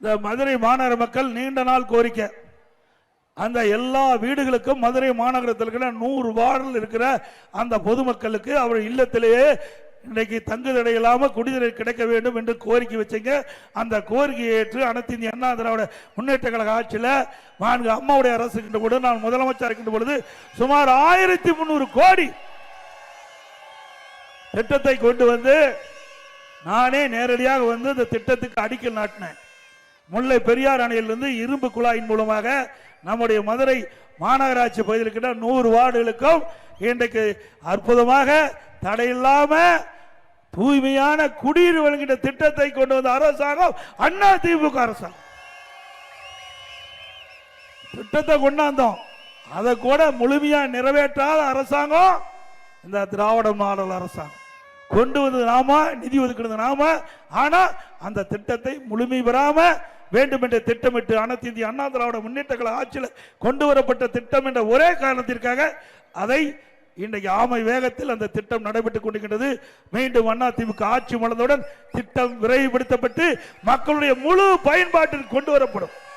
இந்த மதுரை மாநகர மக்கள் நீண்ட நாள் கோரிக்கை. அந்த எல்லா வீடுகளுக்கும் மதுரை மாநகரத்தில் இருக்கிற நூறு வார்டில் இருக்கிற அந்த பொதுமக்களுக்கு அவர் இல்லத்திலேயே இன்னைக்கு தங்குதடை இல்லாமல் குடிநீர் கிடைக்க வேண்டும் என்று கோரிக்கை வச்சீங்க. அந்த கோரிக்கையை ஏற்று அனைத்து இந்திய அண்ணா திராவிட முன்னேற்ற கழக ஆட்சியில் நான்கு அம்மாவுடைய அரசு இருக்கின்ற பொழுது நான் முதலமைச்சர் இருக்கின்ற பொழுது சுமார் ஆயிரத்தி முந்நூறு கோடி திட்டத்தை கொண்டு வந்து நானே நேரடியாக வந்து இந்த திட்டத்துக்கு அடிக்கல் நாட்டினேன். முல்லை பெரியார் அணையிலிருந்து இரும்பு குழாயின் மூலமாக நம்முடைய மதுரை மாநகராட்சி பகுதியில் இருக்கின்ற நூறு வார்டுகளுக்கும் இன்றைக்கு அற்புதமாக தடையில்லாம தூய்மையான குடிநீர் வழங்கிட்ட திட்டத்தை கொண்டு வந்த அரசாங்கம் அண்ணா திமுக அரசாங்கம். திட்டத்தை கொண்டாந்தோம். அதை கூட முழுமையா நிறைவேற்றாத அரசாங்கம் இந்த திராவிட மாடல் அரசாங்கம். கொண்டு வந்தது நாம நிதி ஒதுக்கினது நாம. ஆனா அந்த திட்டத்தை முழுமை பெறாம வேண்டும் என்று திட்டமிட்டு அனைத்து இந்திய அண்ணா திராவிட முன்னேற்ற கழக ஆட்சியில் கொண்டு வரப்பட்ட திட்டம் என்ற ஒரே காரணத்திற்காக அதை இன்றைக்கு ஆமை வேகத்தில் அந்த திட்டம் நடைபெற்றுக் கொண்டிருக்கின்றது. மீண்டும் அண்ணா திமுக ஆட்சி மலர்ந்தவுடன் திட்டம் விரைவுபடுத்தப்பட்டு மக்களுடைய முழு பயன்பாட்டில் கொண்டு வரப்படும்.